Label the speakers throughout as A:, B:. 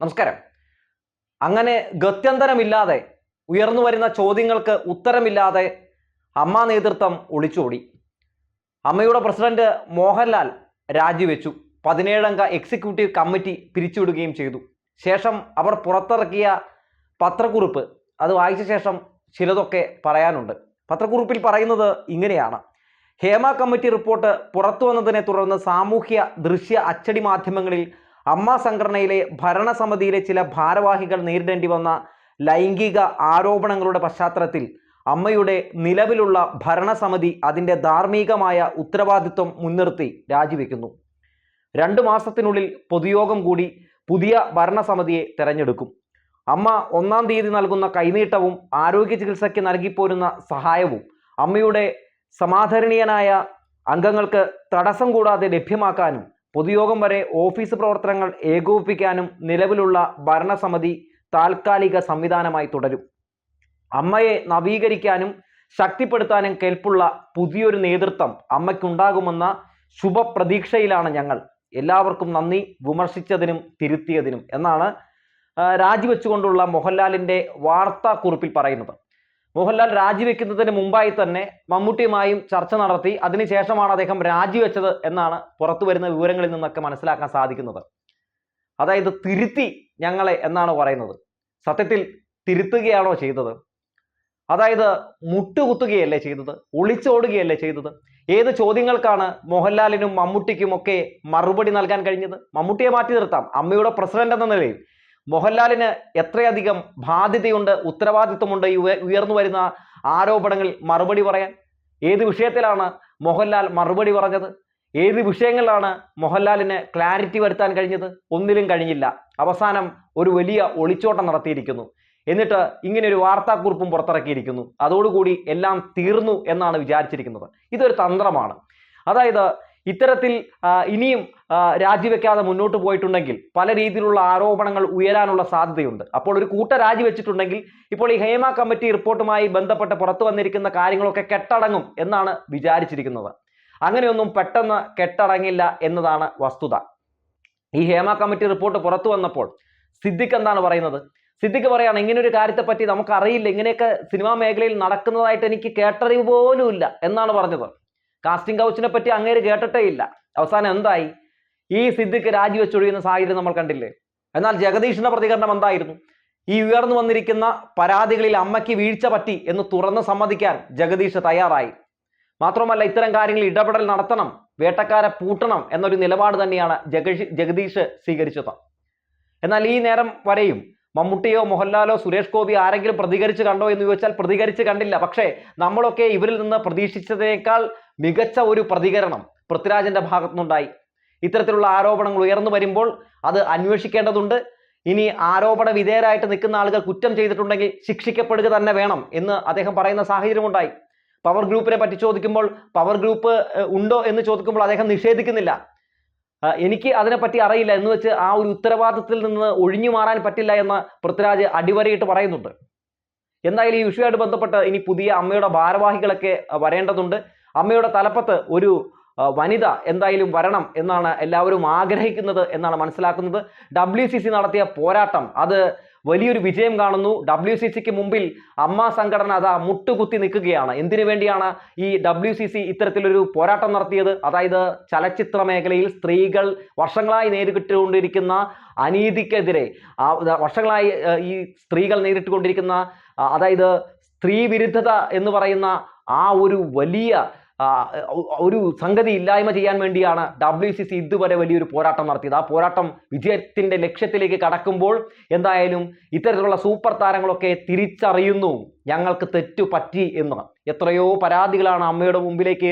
A: നമസ്കാരം. അങ്ങനെ ഗത്യന്തരമില്ലാതെ ഉയർന്നു വരുന്ന ചോദ്യങ്ങൾക്ക് ഉത്തരമില്ലാതെ അമ്മ നേതൃത്വം ഒളിച്ചോടി. അമ്മയുടെ പ്രസിഡന്റ് മോഹൻലാൽ രാജിവെച്ചു. പതിനേഴംഗ എക്സിക്യൂട്ടീവ് കമ്മിറ്റി പിരിച്ചുവിടുകയും ചെയ്തു. ശേഷം അവർ പുറത്തിറക്കിയ പത്രക്കുറിപ്പ് അത് വായിച്ച ശേഷം ചിലതൊക്കെ പറയാനുണ്ട്. പത്രക്കുറിപ്പിൽ പറയുന്നത് ഇങ്ങനെയാണ്. ഹേമ കമ്മിറ്റി റിപ്പോർട്ട് പുറത്തു വന്നതിനെ തുടർന്ന് സാമൂഹ്യ ദൃശ്യ അച്ചടി മാധ്യമങ്ങളിൽ അമ്മ സംഘടനയിലെ ഭരണസമിതിയിലെ ചില ഭാരവാഹികൾ നേരിടേണ്ടി വന്ന ലൈംഗിക ആരോപണങ്ങളുടെ പശ്ചാത്തലത്തിൽ അമ്മയുടെ നിലവിലുള്ള ഭരണസമിതി അതിന്റെ ധാർമ്മികമായ ഉത്തരവാദിത്വം മുൻനിർത്തി രാജിവെക്കുന്നു. രണ്ടു മാസത്തിനുള്ളിൽ പൊതുയോഗം കൂടി പുതിയ ഭരണസമിതിയെ തെരഞ്ഞെടുക്കും. അമ്മ ഒന്നാം തീയതി നൽകുന്ന കൈനീട്ടവും ആരോഗ്യ ചികിത്സയ്ക്ക് നൽകിപ്പോരുന്ന സഹായവും അമ്മയുടെ സമാധരണീയനായ അംഗങ്ങൾക്ക് തടസ്സം കൂടാതെ ലഭ്യമാക്കാനും പൊതുയോഗം വരെ ഓഫീസ് പ്രവർത്തനങ്ങൾ ഏകോപിപ്പിക്കാനും നിലവിലുള്ള ഭരണസമിതി താൽക്കാലിക സംവിധാനമായി തുടരും. അമ്മയെ നവീകരിക്കാനും ശക്തിപ്പെടുത്താനും കെൽപ്പുള്ള പുതിയൊരു നേതൃത്വം അമ്മയ്ക്കുണ്ടാകുമെന്ന ശുഭപ്രതീക്ഷയിലാണ് ഞങ്ങൾ. എല്ലാവർക്കും നന്ദി. വിമർശിച്ചതിനും തിരുത്തിയതിനും എന്നാണ് രാജിവെച്ചുകൊണ്ടുള്ള മോഹൻലാലിന്റെ വാർത്താക്കുറിപ്പിൽ പറയുന്നത്. മോഹൻലാൽ രാജിവെക്കുന്നതിന് മുമ്പായി തന്നെ മമ്മൂട്ടിയുമായും ചർച്ച നടത്തി അതിനുശേഷമാണ് അദ്ദേഹം രാജിവെച്ചത് എന്നാണ് പുറത്തു വരുന്ന വിവരങ്ങളിൽ നിന്നൊക്കെ മനസ്സിലാക്കാൻ സാധിക്കുന്നത്. അതായത് തിരുത്തി ഞങ്ങളെ എന്നാണ് പറയുന്നത്. സത്യത്തിൽ തിരുത്തുകയാണോ ചെയ്തത്? അതായത് മുട്ടുകുത്തുകയല്ലേ ചെയ്തത്? ഒളിച്ചോടുകയല്ലേ ചെയ്തത്? ഏത് ചോദ്യങ്ങൾക്കാണ് മോഹൻലാലിനും മമ്മൂട്ടിക്കും ഒക്കെ മറുപടി നൽകാൻ കഴിഞ്ഞത്? മമ്മൂട്ടിയെ മാറ്റി നിർത്താം. അമ്മയുടെ പ്രസിഡന്റ് എന്ന നിലയിൽ മോഹൻലാലിന് എത്രയധികം ബാധ്യതയുണ്ട് ഉത്തരവാദിത്വമുണ്ട് ഈ ഉയ- ഉയർന്നു വരുന്ന ആരോപണങ്ങളിൽ മറുപടി പറയാൻ? ഏത് വിഷയത്തിലാണ് മോഹൻലാൽ മറുപടി പറഞ്ഞത്? ഏത് വിഷയങ്ങളിലാണ് മോഹൻലാലിന് ക്ലാരിറ്റി വരുത്താൻ കഴിഞ്ഞത്? ഒന്നിലും കഴിഞ്ഞില്ല. അവസാനം ഒരു വലിയ ഒളിച്ചോട്ടം നടത്തിയിരിക്കുന്നു. എന്നിട്ട് ഇങ്ങനെ ഒരു വാർത്താക്കുറിപ്പും പുറത്തിറക്കിയിരിക്കുന്നു. അതോടുകൂടി എല്ലാം തീർന്നു എന്നാണ് വിചാരിച്ചിരിക്കുന്നത്. ഇതൊരു തന്ത്രമാണ്. അതായത് ഇത്തരത്തിൽ ഇനിയും രാജിവെക്കാതെ മുന്നോട്ട് പോയിട്ടുണ്ടെങ്കിൽ പല രീതിയിലുള്ള ആരോപണങ്ങൾ ഉയരാനുള്ള സാധ്യതയുണ്ട്. അപ്പോൾ ഒരു കൂട്ട രാജിവെച്ചിട്ടുണ്ടെങ്കിൽ ഇപ്പോൾ ഈ ഹേമ കമ്മിറ്റി റിപ്പോർട്ടുമായി ബന്ധപ്പെട്ട് പുറത്തു വന്നിരിക്കുന്ന കാര്യങ്ങളൊക്കെ കെട്ടടങ്ങും എന്നാണ് വിചാരിച്ചിരിക്കുന്നത്. അങ്ങനെയൊന്നും പെട്ടെന്ന് കെട്ടടങ്ങില്ല എന്നതാണ് വസ്തുത. ഈ ഹേമ കമ്മിറ്റി റിപ്പോർട്ട് പുറത്തു വന്നപ്പോൾ സിദ്ദിഖ് എന്താണ് പറയുന്നത്? സിദ്ദിഖ് പറയാണ് ഇങ്ങനെ ഒരു കാര്യത്തെപ്പറ്റി നമുക്കറിയില്ല. ഇങ്ങനെയൊക്കെ സിനിമാ മേഖലയിൽ നടക്കുന്നതായിട്ട് എനിക്ക് കേട്ടറിവ് പോലും ഇല്ല എന്നാണ് പറഞ്ഞത്. കാസ്റ്റിംഗ് കൗച്ചിനെ പറ്റി അങ്ങേര് കേട്ടിട്ടേ ഇല്ല. അവസാനം എന്തായി? ഈ സിദ്ദിഖ് രാജിവെച്ചൊഴിയുന്ന സാഹചര്യം നമ്മൾ കണ്ടില്ലേ? എന്നാൽ ജഗദീഷിന്റെ പ്രതികരണം എന്തായിരുന്നു? ഈ ഉയർന്നു വന്നിരിക്കുന്ന പരാതികളിൽ അമ്മയ്ക്ക് വീഴ്ച പറ്റി എന്ന് തുറന്ന് സമ്മതിക്കാൻ ജഗദീഷ് തയ്യാറായി. മാത്രമല്ല ഇത്തരം കാര്യങ്ങൾ ഇടപെടൽ നടത്തണം വേട്ടക്കാരെ പൂട്ടണം എന്നൊരു നിലപാട് തന്നെയാണ് ജഗദീഷ് ജഗദീഷ് സ്വീകരിച്ചത്. എന്നാൽ ഈ നേരം വരെയും മമ്മൂട്ടിയോ മോഹൻലാലോ സുരേഷ് ഗോപി ആരെങ്കിലും പ്രതികരിച്ച് കണ്ടോ എന്ന് ചോദിച്ചാൽ പ്രതികരിച്ച് കണ്ടില്ല. പക്ഷേ നമ്മളൊക്കെ ഇവരിൽ നിന്ന് പ്രതീക്ഷിച്ചതിനേക്കാൾ മികച്ച ഒരു പ്രതികരണം പൃഥ്വിരാജിന്റെ ഭാഗത്തുനിന്നുണ്ടായി. ഇത്തരത്തിലുള്ള ആരോപണങ്ങൾ ഉയർന്നു വരുമ്പോൾ അത് അന്വേഷിക്കേണ്ടതുണ്ട്. ഇനി ആരോപണ വിധേയരായിട്ട് നിൽക്കുന്ന ആളുകൾ കുറ്റം ചെയ്തിട്ടുണ്ടെങ്കിൽ ശിക്ഷിക്കപ്പെടുക തന്നെ വേണം എന്ന് അദ്ദേഹം പറയുന്ന സാഹചര്യമുണ്ടായി. പവർ ഗ്രൂപ്പിനെ പറ്റി ചോദിക്കുമ്പോൾ പവർ ഗ്രൂപ്പ് ഉണ്ടോ എന്ന് ചോദിക്കുമ്പോൾ അദ്ദേഹം നിഷേധിക്കുന്നില്ല. എനിക്ക് അതിനെപ്പറ്റി അറിയില്ല എന്ന് വെച്ച് ആ ഒരു ഉത്തരവാദിത്തത്തിൽ നിന്ന് ഒഴിഞ്ഞു മാറാൻ പറ്റില്ല എന്ന് പൃഥ്വിരാജ് അടിവരയിട്ട് പറയുന്നുണ്ട്. എന്തായാലും ഈ വിഷയമായിട്ട് ബന്ധപ്പെട്ട് ഇനി പുതിയ അമ്മയുടെ ഭാരവാഹികളൊക്കെ വരേണ്ടതുണ്ട്. അമ്മയുടെ തലപ്പത്ത് ഒരു വനിത എന്തായാലും വരണം എന്നാണ് എല്ലാവരും ആഗ്രഹിക്കുന്നത് എന്നാണ് മനസ്സിലാക്കുന്നത്. ഡബ്ല്യു നടത്തിയ പോരാട്ടം അത് വലിയൊരു വിജയം കാണുന്നു. ഡബ്ല്യു സി സിക്ക് മുമ്പിൽ അമ്മ സംഘടന അതാ മുട്ടുകുത്തി നിൽക്കുകയാണ്. എന്തിനു വേണ്ടിയാണ് ഈ ഡബ്ല്യു സി സി ഇത്തരത്തിലൊരു പോരാട്ടം നടത്തിയത്? അതായത് ചലച്ചിത്ര മേഖലയിൽ സ്ത്രീകൾ വർഷങ്ങളായി നേരിട്ടുകൊണ്ടിരിക്കുന്ന അനീതിക്കെതിരെ വർഷങ്ങളായി ഈ സ്ത്രീകൾ നേരിട്ടുകൊണ്ടിരിക്കുന്ന അതായത് സ്ത്രീ വിരുദ്ധത എന്ന് പറയുന്ന ആ ഒരു വലിയ ഒരു സംഗതി ഇല്ലായ്മ ചെയ്യാൻ വേണ്ടിയാണ് ഡബ്ല്യു സി സി ഇതുവരെ വലിയൊരു പോരാട്ടം നടത്തിയത്. ആ പോരാട്ടം വിജയത്തിന്റെ ലക്ഷ്യത്തിലേക്ക് കടക്കുമ്പോൾ എന്തായാലും ഇത്തരത്തിലുള്ള സൂപ്പർ താരങ്ങളൊക്കെ തിരിച്ചറിയുന്നു. ഞങ്ങൾക്ക് തെറ്റു പറ്റി എന്ന്. എത്രയോ പരാതികളാണ് അമ്മയുടെ മുമ്പിലേക്ക്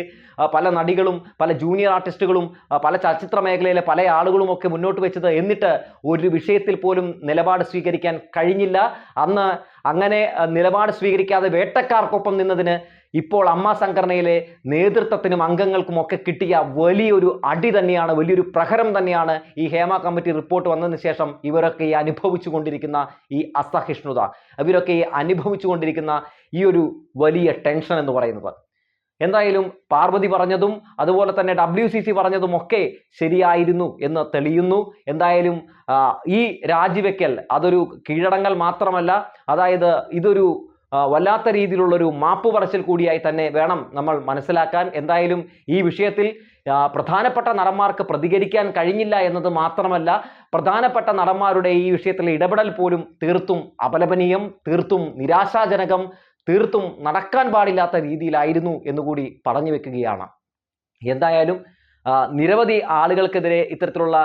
A: പല നടികളും പല ജൂനിയർ ആർട്ടിസ്റ്റുകളും പല ചലച്ചിത്ര മേഖലയിലെ പല ആളുകളും ഒക്കെ മുന്നോട്ട് വെച്ചത് എന്നിട്ട് ഒരു വിഷയത്തിൽ പോലും നിലപാട് സ്വീകരിക്കാൻ കഴിഞ്ഞില്ല. അന്ന് അങ്ങനെ നിലപാട് സ്വീകരിക്കാതെ വേട്ടക്കാർക്കൊപ്പം നിന്നതിന് ഇപ്പോൾ അമ്മ സംഘടനയിലെ നേതൃത്വത്തിനും അംഗങ്ങൾക്കും ഒക്കെ കിട്ടിയ വലിയൊരു അടി തന്നെയാണ് വലിയൊരു പ്രഹരം തന്നെയാണ് ഈ ഹേമ കമ്മിറ്റി റിപ്പോർട്ട് വന്നതിന് ശേഷം ഇവരൊക്കെ ഈ അനുഭവിച്ചു കൊണ്ടിരിക്കുന്ന ഈ അസഹിഷ്ണുത ഇവരൊക്കെ ഈ അനുഭവിച്ചു കൊണ്ടിരിക്കുന്ന ഈ ഒരു വലിയ ടെൻഷൻ എന്ന് പറയുന്നത്. എന്തായാലും പാർവതി പറഞ്ഞതും അതുപോലെ തന്നെ ഡബ്ല്യു സി സി പറഞ്ഞതും ഒക്കെ ശരിയായിരുന്നു എന്ന് തെളിയുന്നു. എന്തായാലും ഈ രാജിവെക്കൽ അതൊരു കീഴടങ്ങൽ മാത്രമല്ല അതായത് ഇതൊരു വല്ലാത്ത രീതിയിലുള്ളൊരു മാപ്പ് പറച്ചിൽ കൂടിയായി തന്നെ വേണം നമ്മൾ മനസ്സിലാക്കാൻ. എന്തായാലും ഈ വിഷയത്തിൽ പ്രധാനപ്പെട്ട നടന്മാർക്ക് പ്രതികരിക്കാൻ കഴിഞ്ഞില്ല എന്നത് മാത്രമല്ല പ്രധാനപ്പെട്ട നടന്മാരുടെ ഈ വിഷയത്തിലെ ഇടപെടൽ പോലും തീർത്തും അപലപനീയം തീർത്തും നിരാശാജനകം തീർത്തും നടക്കാൻ പാടില്ലാത്ത രീതിയിലായിരുന്നു എന്നുകൂടി പറഞ്ഞു വെക്കുകയാണ്. എന്തായാലും നിരവധി ആളുകൾക്കെതിരെ ഇത്തരത്തിലുള്ള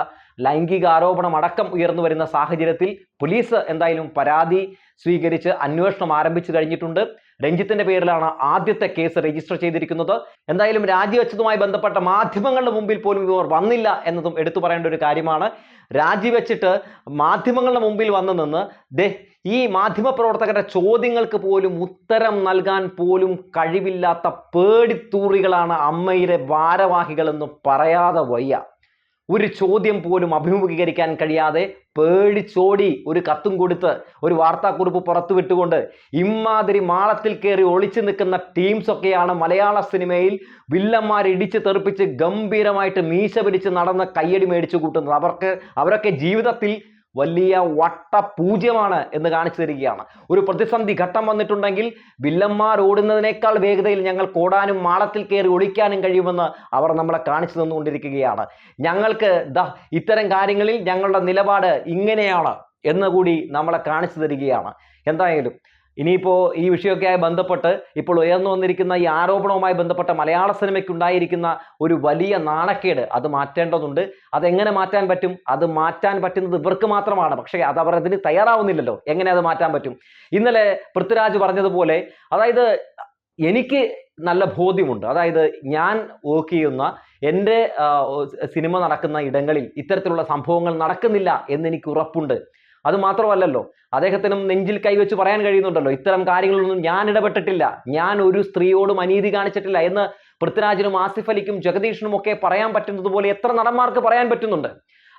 A: ലൈംഗിക ആരോപണം അടക്കം ഉയർന്നു വരുന്ന സാഹചര്യത്തിൽ പോലീസ് എന്തായാലും പരാതി സ്വീകരിച്ച് അന്വേഷണം ആരംഭിച്ചു കഴിഞ്ഞിട്ടുണ്ട്. രഞ്ജിത്തിന്റെ പേരിലാണ് ആദ്യത്തെ കേസ് രജിസ്റ്റർ ചെയ്തിരിക്കുന്നത്. എന്തായാലും രാജിവെച്ചതുമായി ബന്ധപ്പെട്ട മാധ്യമങ്ങളുടെ മുമ്പിൽ പോലും ഇവർ വന്നില്ല എന്നതും എടുത്തു പറയേണ്ട ഒരു കാര്യമാണ്. രാജിവെച്ചിട്ട് മാധ്യമങ്ങളുടെ മുമ്പിൽ വന്നു നിന്ന് ദേ ഈ മാധ്യമപ്രവർത്തകരുടെ ചോദ്യങ്ങൾക്ക് പോലും ഉത്തരം നൽകാൻ പോലും കഴിവില്ലാത്ത പേടിത്തൂറികളാണ് അമ്മയിലെ ഭാരവാഹികളെന്ന് പറയാതെ വയ്യ. ഒരു ചോദ്യം പോലും അഭിമുഖീകരിക്കാൻ കഴിയാതെ പേടിച്ചോടി ഒരു കത്തും കൊടുത്ത് ഒരു വാർത്താക്കുറിപ്പ് പുറത്തു വിട്ടുകൊണ്ട് ഇമാതിരി മാളത്തിൽ കയറി ഒളിച്ചു നിൽക്കുന്ന ടീംസ് ഒക്കെയാണ് മലയാള സിനിമയിൽ വില്ലന്മാർ ഇടിച്ച് തെറിപ്പിച്ച് ഗംഭീരമായിട്ട് മീശ പിടിച്ച് നടന്ന് കയ്യടി മേടിച്ചു കൂട്ടുന്നത്. അവർക്ക് അവരൊക്കെ ജീവിതത്തിൽ വലിയ വട്ട പൂജ്യമാണ് എന്ന് കാണിച്ചു തരികയാണ്. ഒരു പ്രതിസന്ധി ഘട്ടം വന്നിട്ടുണ്ടെങ്കിൽ വില്ലന്മാർ ഓടുന്നതിനേക്കാൾ വേഗതയിൽ ഞങ്ങൾ കോടാനും മാളത്തിൽ കയറി ഒളിക്കാനും കഴിയുമെന്ന് അവർ നമ്മളെ കാണിച്ചു തന്നുകൊണ്ടിരിക്കുകയാണ്. ഞങ്ങൾക്ക് ദ ഇത്തരം കാര്യങ്ങളിൽ ഞങ്ങളുടെ നിലപാട് ഇങ്ങനെയാണ് എന്ന് കൂടി നമ്മളെ കാണിച്ചു തരികയാണ്. എന്തായാലും ഇനിയിപ്പോൾ ഈ വിഷയമൊക്കെയായി ബന്ധപ്പെട്ട് ഇപ്പോൾ ഉയർന്നു വന്നിരിക്കുന്ന ഈ ആരോപണവുമായി ബന്ധപ്പെട്ട മലയാള സിനിമയ്ക്ക് ഉണ്ടായിരിക്കുന്ന ഒരു വലിയ നാണക്കേട് അത് മാറ്റേണ്ടതുണ്ട്. അതെങ്ങനെ മാറ്റാൻ പറ്റും? അത് മാറ്റാൻ പറ്റുന്നത് ഇവർക്ക് മാത്രമാണ്. പക്ഷേ അത് അവർ അതിന് തയ്യാറാവുന്നില്ലല്ലോ. എങ്ങനെ അത് മാറ്റാൻ പറ്റും? ഇന്നലെ പൃഥ്വിരാജ് പറഞ്ഞതുപോലെ അതായത് എനിക്ക് നല്ല ബോധ്യമുണ്ട്. അതായത് ഞാൻ വർക്ക് ചെയ്യുന്ന എന്റെ സിനിമ നടക്കുന്ന ഇടങ്ങളിൽ ഇത്തരത്തിലുള്ള സംഭവങ്ങൾ നടക്കുന്നില്ല എന്ന് എനിക്ക് ഉറപ്പുണ്ട്. അത് മാത്രമല്ലല്ലോ അദ്ദേഹത്തിനും നെഞ്ചിൽ കൈവച്ച് പറയാൻ കഴിയുന്നുണ്ടല്ലോ ഇത്തരം കാര്യങ്ങളൊന്നും ഞാൻ ഇടപെട്ടിട്ടില്ല ഞാൻ ഒരു സ്ത്രീയോടും അനീതി കാണിച്ചിട്ടില്ല എന്ന് പൃഥ്വിരാജിനും ആസിഫ് അലിക്കും ജഗദീഷിനും ഒക്കെ പറയാൻ പറ്റുന്നത് പോലെ എത്ര നടന്മാർക്ക് പറയാൻ പറ്റുന്നുണ്ട്.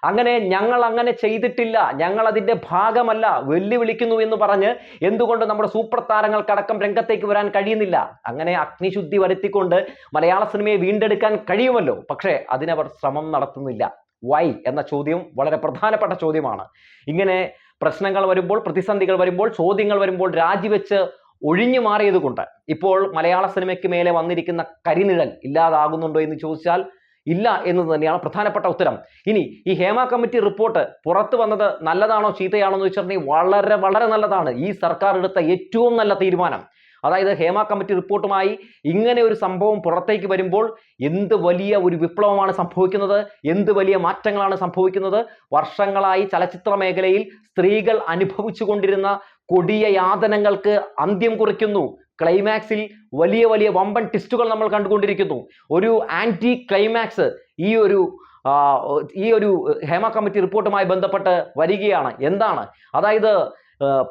A: അങ്ങനെ ഞങ്ങൾ അങ്ങനെ ചെയ്തിട്ടില്ല ഞങ്ങൾ അതിന്റെ ഭാഗമല്ല വെല്ലുവിളിക്കുന്നു എന്ന് പറഞ്ഞ് എന്തുകൊണ്ട് നമ്മുടെ സൂപ്പർ താരങ്ങൾക്കടക്കം രംഗത്തേക്ക് വരാൻ കഴിയുന്നില്ല? അങ്ങനെ അഗ്നിശുദ്ധി വരുത്തിക്കൊണ്ട് മലയാള സിനിമയെ വീണ്ടെടുക്കാൻ കഴിയുമല്ലോ പക്ഷേ അതിനവർ ശ്രമം നടത്തുന്നില്ല. വൈ എന്ന ചോദ്യം വളരെ പ്രധാനപ്പെട്ട ചോദ്യമാണ്. ഇങ്ങനെ പ്രശ്നങ്ങൾ വരുമ്പോൾ പ്രതിസന്ധികൾ വരുമ്പോൾ ചോദ്യങ്ങൾ വരുമ്പോൾ രാജിവെച്ച് ഒഴിഞ്ഞു മാറിയത് കൊണ്ട് ഇപ്പോൾ മലയാള സിനിമയ്ക്ക് മേലെ വന്നിരിക്കുന്ന കരിനിഴൽ ഇല്ലാതാകുന്നുണ്ടോ എന്ന് ചോദിച്ചാൽ ഇല്ല എന്നത് തന്നെയാണ് പ്രധാനപ്പെട്ട ഉത്തരം. ഇനി ഈ ഹേമ കമ്മിറ്റി റിപ്പോർട്ട് പുറത്തു വന്നത് നല്ലതാണോ ചീത്തയാണോ എന്ന് വെച്ചിട്ടുണ്ടെങ്കിൽ വളരെ വളരെ നല്ലതാണ്. ഈ സർക്കാർ എടുത്ത ഏറ്റവും നല്ല തീരുമാനം അതായത് ഹേമ കമ്മിറ്റി റിപ്പോർട്ടുമായി ഇങ്ങനെ ഒരു സംഭവം പുറത്തേക്ക് വരുമ്പോൾ എന്ത് വലിയ ഒരു വിപ്ലവമാണ് സംഭവിക്കുന്നത്? എന്ത് വലിയ മാറ്റങ്ങളാണ് സംഭവിക്കുന്നത്? വർഷങ്ങളായി ചലച്ചിത്ര മേഖലയിൽ സ്ത്രീകൾ അനുഭവിച്ചു കൊണ്ടിരുന്ന കൊടിയ യാതനങ്ങൾക്ക് അന്ത്യം കുറിക്കുന്നു. ക്ലൈമാക്സിൽ വലിയ വലിയ വമ്പൻ ടിസ്റ്റുകൾ നമ്മൾ കണ്ടുകൊണ്ടിരിക്കുന്നു. ഒരു ആന്റി ക്ലൈമാക്സ് ഈ ഒരു ഈ ഒരു ഹേമ കമ്മിറ്റി റിപ്പോർട്ടുമായി ബന്ധപ്പെട്ട് വരികയാണ്. എന്താണ്? അതായത്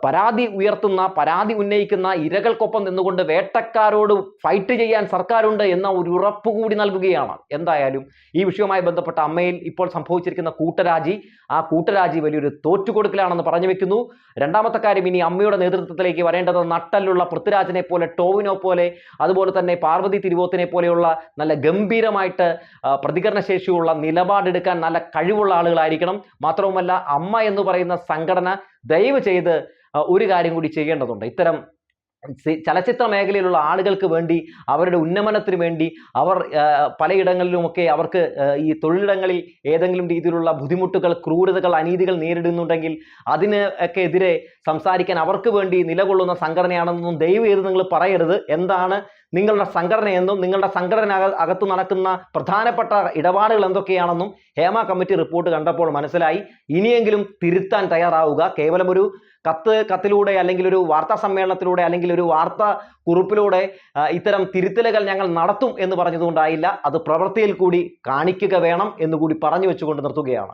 A: പരാതി ഉയർത്തുന്ന പരാതി ഉന്നയിക്കുന്ന ഇരകൾക്കൊപ്പം നിന്നുകൊണ്ട് വേട്ടക്കാരോട് ഫൈറ്റ് ചെയ്യാൻ സർക്കാരുണ്ട് എന്ന ഒരു ഉറപ്പ് കൂടി നൽകുകയാണ്. എന്തായാലും ഈ വിഷയവുമായി ബന്ധപ്പെട്ട അമ്മയിൽ ഇപ്പോൾ സംഭവിച്ചിരിക്കുന്ന കൂട്ടരാജി ആ കൂട്ടരാജി വലിയൊരു തോറ്റുകൊടുക്കലാണെന്ന് പറഞ്ഞു വെക്കുന്നു. രണ്ടാമത്തെ കാര്യം ഇനി അമ്മയുടെ നേതൃത്വത്തിലേക്ക് വരേണ്ടത് നട്ടലുള്ള പൃഥ്വിരാജിനെ പോലെ ടോവിനോ പോലെ അതുപോലെ തന്നെ പാർവതി തിരുവോത്തിനെ പോലെയുള്ള നല്ല ഗംഭീരമായിട്ട് പ്രതികരണശേഷിയുള്ള നിലപാടെടുക്കാൻ നല്ല കഴിവുള്ള ആളുകളായിരിക്കണം. മാത്രവുമല്ല അമ്മ എന്ന് പറയുന്ന സംഘടന ദയവ് ചെയ്ത് ഒരു കാര്യം കൂടി ചെയ്യേണ്ടതുണ്ട്. ഇത്തരം ചലച്ചിത്ര മേഖലയിലുള്ള ആളുകൾക്ക് വേണ്ടി അവരുടെ ഉന്നമനത്തിന് വേണ്ടി അവർ പലയിടങ്ങളിലുമൊക്കെ അവർക്ക് ഈ തൊഴിലിടങ്ങളിൽ ഏതെങ്കിലും രീതിയിലുള്ള ബുദ്ധിമുട്ടുകൾ ക്രൂരതകൾ അനീതികൾ നേരിടുന്നുണ്ടെങ്കിൽ അതിന് ഒക്കെ എതിരെ സംസാരിക്കാൻ അവർക്ക് വേണ്ടി നിലകൊള്ളുന്ന സംഘടനയാണെന്നൊന്നും ദയവ് ചെയ്ത് നിങ്ങൾ പറയരുത്. എന്താണ് നിങ്ങളുടെ സംഘടനയെന്നും നിങ്ങളുടെ സംഘടന അക- അകത്ത് നടക്കുന്ന പ്രധാനപ്പെട്ട ഇടപാടുകൾ എന്തൊക്കെയാണെന്നും ഹേമ കമ്മിറ്റി റിപ്പോർട്ട് കണ്ടപ്പോൾ മനസ്സിലായി. ഇനിയെങ്കിലും തിരുത്താൻ തയ്യാറാവുക. കേവലം ഒരു കത്ത് കത്തിലൂടെ അല്ലെങ്കിൽ ഒരു വാർത്താ സമ്മേളനത്തിലൂടെ അല്ലെങ്കിൽ ഒരു വാർത്ത കുറിപ്പിലൂടെ ഇത്തരം തിരുത്തലുകൾ ഞങ്ങൾ നടത്തും എന്ന് പറഞ്ഞതുകൊണ്ടായില്ല. അത് പ്രവൃത്തിയിൽ കൂടി കാണിക്കുക വേണം എന്നുകൂടി പറഞ്ഞു വെച്ചുകൊണ്ട് നിർത്തുകയാണ്.